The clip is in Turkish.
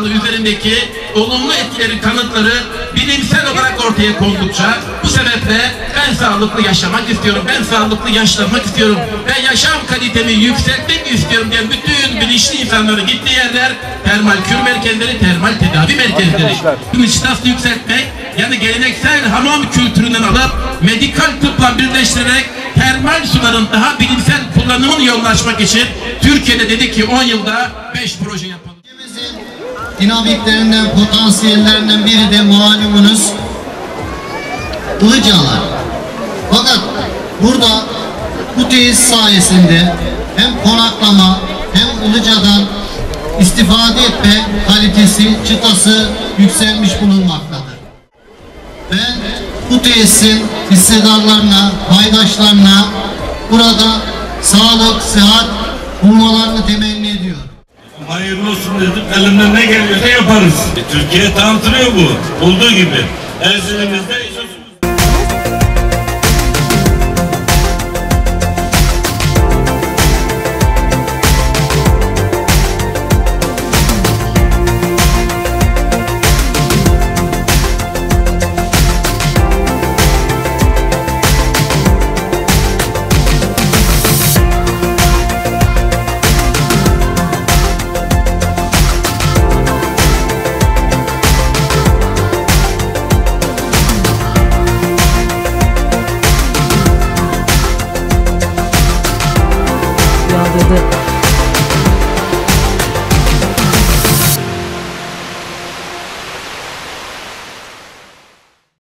üzerindeki olumlu etkileri, kanıtları bilimsel olarak ortaya kondukça bu sebeple ben sağlıklı yaşamak istiyorum, ben sağlıklı yaşlanmak istiyorum ve yaşam kalitemi yükseltmek istiyorum diyen bütün bilinçli insanların gittiği yerler termal kür merkezleri, termal tedavi merkezleri. İştahını yükseltmek yani geleneksel hamam kültüründen alıp medikal tıpla birleştirerek termal suların daha bilimsel kullanımını yolunu açmak için Türkiye'de dedik ki 10 yılda 5 proje yapalım. Dinamiklerinden, potansiyellerinden biri de malumunuz Ilıcalar. Fakat burada bu tesis sayesinde hem konaklama hem Ilıca'dan istifade etme kalitesi, çıtası yükselmiş bulunmaktadır. Ben bu tesisin hissedarlarına, paydaşlarına burada sağlık, sıhhat bulmalarını temenni. Hayırlı olsun dedik. Elimden ne geliyorsa yaparız. E, Türkiye tanıtılıyor bu. Olduğu gibi. Olsun. Bye.